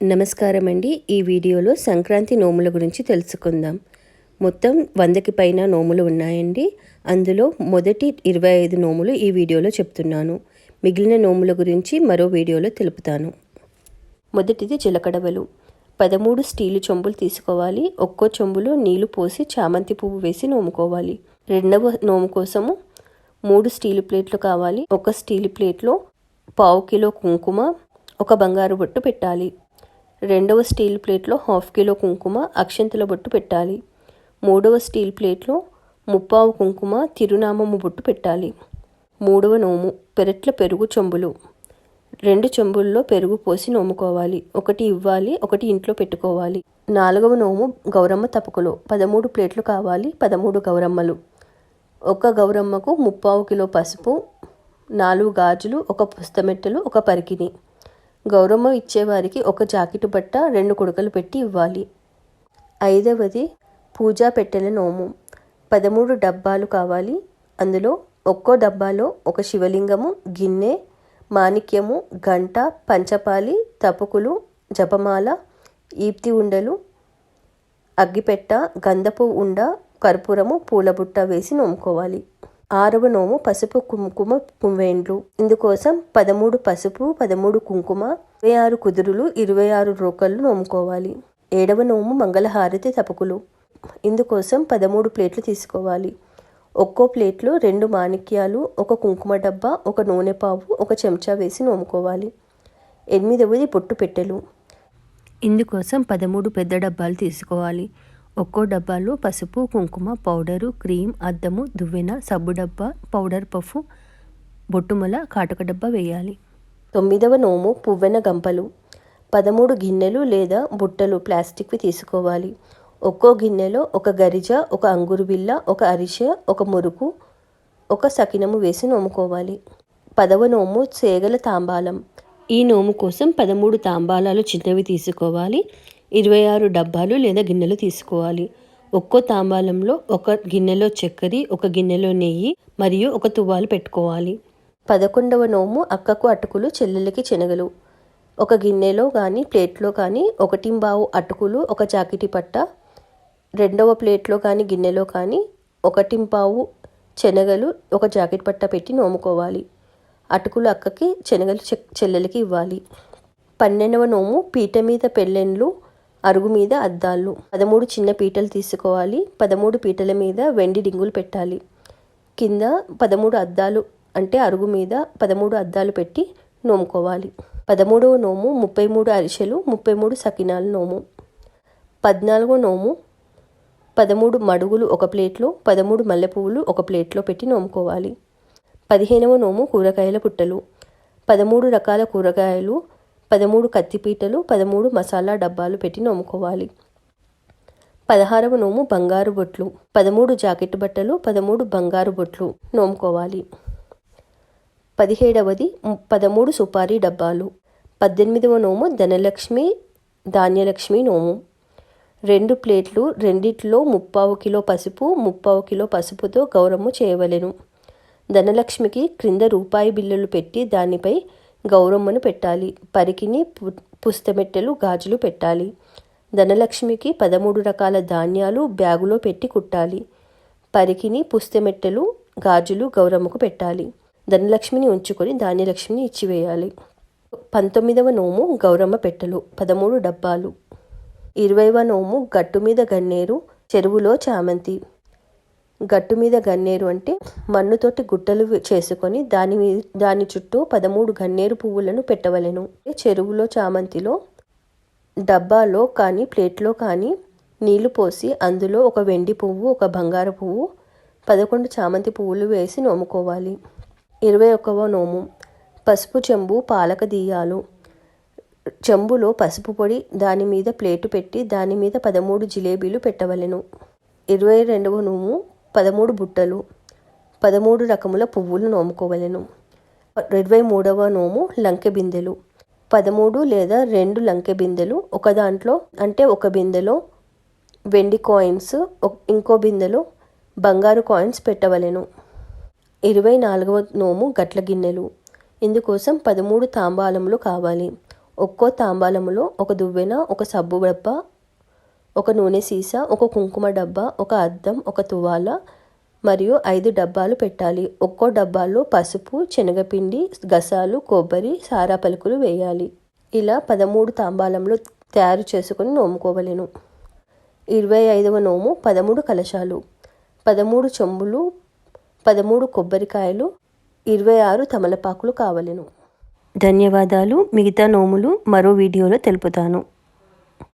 నమస్కారం అండి ఈ వీడియోలో సంక్రాంతి నోముల గురించి తెలుసుకుందాం. మొత్తం వందకి పైన నోములు ఉన్నాయండి. అందులో మొదటి ఇరవై ఐదు నోములు ఈ వీడియోలో చెప్తున్నాను. మిగిలిన నోముల గురించి మరో వీడియోలో తెలుపుతాను. మొదటిది చిలకడవలు పదమూడు స్టీలు చెంబులు తీసుకోవాలి. ఒక్కో చెంబులో నీళ్ళు పోసి చామంతి పువ్వు వేసి నోముకోవాలి. రెండవ నోము కోసము మూడు స్టీలు ప్లేట్లు కావాలి. ఒక స్టీలు ప్లేట్లో పావు కిలో కుంకుమ ఒక బంగారు బొట్టు పెట్టాలి. రెండవ స్టీల్ ప్లేట్లో హాఫ్ కిలో కుంకుమ అక్షంతల బొట్టు పెట్టాలి. మూడవ స్టీల్ ప్లేట్లో ముప్పావు కుంకుమ తిరునామము బొట్టు పెట్టాలి. మూడవ నోము పెరట్ల పెరుగు చెంబులు. రెండు చెంబుల్లో పెరుగు పోసి నోముకోవాలి. ఒకటి ఇవ్వాలి ఒకటి ఇంట్లో పెట్టుకోవాలి. నాలుగవ నోము గౌరమ్మ తపకులు. పదమూడు ప్లేట్లు కావాలి పదమూడు గౌరమ్మలు. ఒక గౌరమ్మకు ముప్పావు కిలో పసుపు నాలుగు గాజులు ఒక పుస్తమెట్టెలు ఒక పరికిని. గౌరవం ఇచ్చేవారికి ఒక జాకెట్ బట్ట రెండు కుడకలు పెట్టి ఇవ్వాలి. ఐదవది పూజా పెట్టెల నోము. పదమూడు డబ్బాలు కావాలి. అందులో ఒక్కో డబ్బాలో ఒక శివలింగము గిన్నె మాణిక్యము గంట పంచపాలి తపుకులు జపమాల ఈప్తి ఉండలు అగ్గిపెట్ట గంధపు ఉండ కర్పూరము పూలబుట్ట వేసి నోముకోవాలి. ఆరవ నోము పసుపు కుంకుమ పువ్వేండ్లు ఇందుకోసం పదమూడు పసుపు పదమూడు కుంకుమ ఇరవై ఆరు కుదురులు ఇరవై ఆరు రోకళ్ళు నోముకోవాలి. ఏడవ నోము మంగళహారతి తపకులు. ఇందుకోసం పదమూడు ప్లేట్లు తీసుకోవాలి. ఒక్కో ప్లేట్లో రెండు మాణిక్యాలు ఒక కుంకుమ డబ్బా ఒక నూనె పావు ఒక చెంచా వేసి నోముకోవాలి. ఎనిమిదవది పొట్టు పెట్టెలు. ఇందుకోసం పదమూడు పెద్ద డబ్బాలు తీసుకోవాలి. ఒక్కో డబ్బాలో పసుపు కుంకుమ పౌడరు క్రీమ్ అద్దము దువ్వెన సబ్బు డబ్బా పౌడర్ పఫ్ బొట్టుమల కాటుక డబ్బా వేయాలి. తొమ్మిదవ నోము పువ్వెన గంపలు. పదమూడు గిన్నెలు లేదా బుట్టలు ప్లాస్టిక్వి తీసుకోవాలి. ఒక్కో గిన్నెలో ఒక గరిజ ఒక అంగురు బిల్ల ఒక అరిసె ఒక మురుకు ఒక సకినము వేసి నోముకోవాలి. పదవ నోము సేగల తాంబాలం. ఈ నోము కోసం పదమూడు తాంబాలాలు చిన్నవి తీసుకోవాలి. ఇరవై ఆరు డబ్బాలు లేదా గిన్నెలు తీసుకోవాలి. ఒక్కో తాంబాలంలో ఒక గిన్నెలో చక్కెర ఒక గిన్నెలో నెయ్యి మరియు ఒక తువ్వాలు పెట్టుకోవాలి. పదకొండవ నోము అక్కకు అటుకులు చెల్లెలకి శనగలు. ఒక గిన్నెలో కానీ ప్లేట్లో కానీ ఒకటింబావు అటుకులు ఒక జాకిటి పట్ట. రెండవ ప్లేట్లో కానీ గిన్నెలో కానీ ఒకటింపావు శనగలు ఒక జాకెట్ పట్ట పెట్టి నోముకోవాలి. అటుకులు అక్కకి శనగలు చెల్లెలకి ఇవ్వాలి. పన్నెండవ నోము పీట మీద పెళ్ళెండ్లు అరుగు మీద అద్దాలు. పదమూడు చిన్న పీటలు తీసుకోవాలి. పదమూడు పీటల మీద వెండి డింగులు పెట్టాలి. కింద పదమూడు అద్దాలు అంటే అరుగు మీద పదమూడు అద్దాలు పెట్టి నోముకోవాలి. పదమూడవ నోము ముప్పై మూడు అరిసెలు ముప్పై మూడు సకినాల నోము. పద్నాలుగో నోము పదమూడు మడుగులు ఒక ప్లేట్లో పదమూడు మల్లెపువ్వులు ఒక ప్లేట్లో పెట్టి నోముకోవాలి. పదిహేనవ నోము కూరగాయల పుట్టలు. పదమూడు రకాల కూరగాయలు పదమూడు కత్తిపీటలు పదమూడు మసాలా డబ్బాలు పెట్టి నోముకోవాలి పదహారవ నోము బంగారు బొట్లు పదమూడు జాకెట్ బట్టలు పదమూడు బంగారు బొట్లు నోముకోవాలి. పదిహేడవది పదమూడు సుపారీ డబ్బాలు పద్దెనిమిదవ నోము ధనలక్ష్మి ధాన్యలక్ష్మి నోము. రెండు ప్లేట్లు రెండిట్లో ముప్పావు కిలో పసుపు ముప్పావు కిలో పసుపుతో గౌరమ్మ చేయవలెను. ధనలక్ష్మికి క్రింద రూపాయి బిల్లులు పెట్టి దానిపై గౌరమ్మను పెట్టాలి. పరికిని పుస్తమెట్టెలు గాజులు పెట్టాలి. ధనలక్ష్మికి పదమూడు రకాల ధాన్యాలు బ్యాగులో పెట్టి కుట్టాలి. పరికిని పుస్తమెట్టెలు గాజులు గౌరమ్మకు పెట్టాలి. ధనలక్ష్మిని ఉంచుకొని ధాన్యలక్ష్మిని ఇచ్చివేయాలి. పంతొమ్మిదవ నోము గౌరమ్మ పెట్టెలు పదమూడు డబ్బాలు. ఇరవైవ నోము గట్టు మీద గన్నేరు చెరువులో చామంతి. గట్టు మీద గన్నేరు అంటే మన్నుతోటి గుట్టలు చేసుకొని దాని దాని చుట్టూ పదమూడు గన్నేరు పువ్వులను పెట్టవలెను. చెరువులో చామంతిలో డబ్బాలో కానీ ప్లేట్లో కానీ నీళ్ళు పోసి అందులో ఒక వెండి పువ్వు ఒక బంగారు పువ్వు పదకొండు చామంతి పువ్వులు వేసి నోముకోవాలి. ఇరవై ఒకవ నోము. పసుపు చెంబు పాలక దీయాలు. చెంబులో పసుపు పొడి దాని మీద ప్లేటు పెట్టి దాని మీద పదమూడు జిలేబీలు పెట్టవలెను. ఇరవై రెండవ నోము. పదమూడు బుట్టలు పదమూడు రకముల పువ్వులు నోముకోవలెను. ఇరవై మూడవ నోము లంకె బిందెలు. పదమూడు లేదా రెండు లంకె బిందెలు ఒక దాంట్లో అంటే ఒక బిందెలో వెండి కాయిన్స్ ఇంకో బిందెలో బంగారు కాయిన్స్ పెట్టవలెను. ఇరవై నాలుగవ నోము గట్ల గిన్నెలు. ఇందుకోసం పదమూడు తాంబాలములు కావాలి. ఒక్కో తాంబాలములో ఒక దువ్వెన ఒక సబ్బు డబ్బ ఒక నూనె సీసా ఒక కుంకుమ డబ్బా ఒక అద్దం ఒక తువాల మరియు ఐదు డబ్బాలు పెట్టాలి. ఒక్కో డబ్బాలో పసుపు శనగపిండి గసాలు కొబ్బరి సారా పలుకులు వేయాలి. ఇలా పదమూడు తాంబాలంలో తయారు చేసుకొని నోముకోవలెను. ఇరవై ఐదవ నోము పదమూడు కలశాలు పదమూడు చెంబులు పదమూడు కొబ్బరికాయలు ఇరవై ఆరు తమలపాకులు కావలెను. ధన్యవాదాలు. మిగతా నోములు మరో వీడియోలో తెలుపుతాను.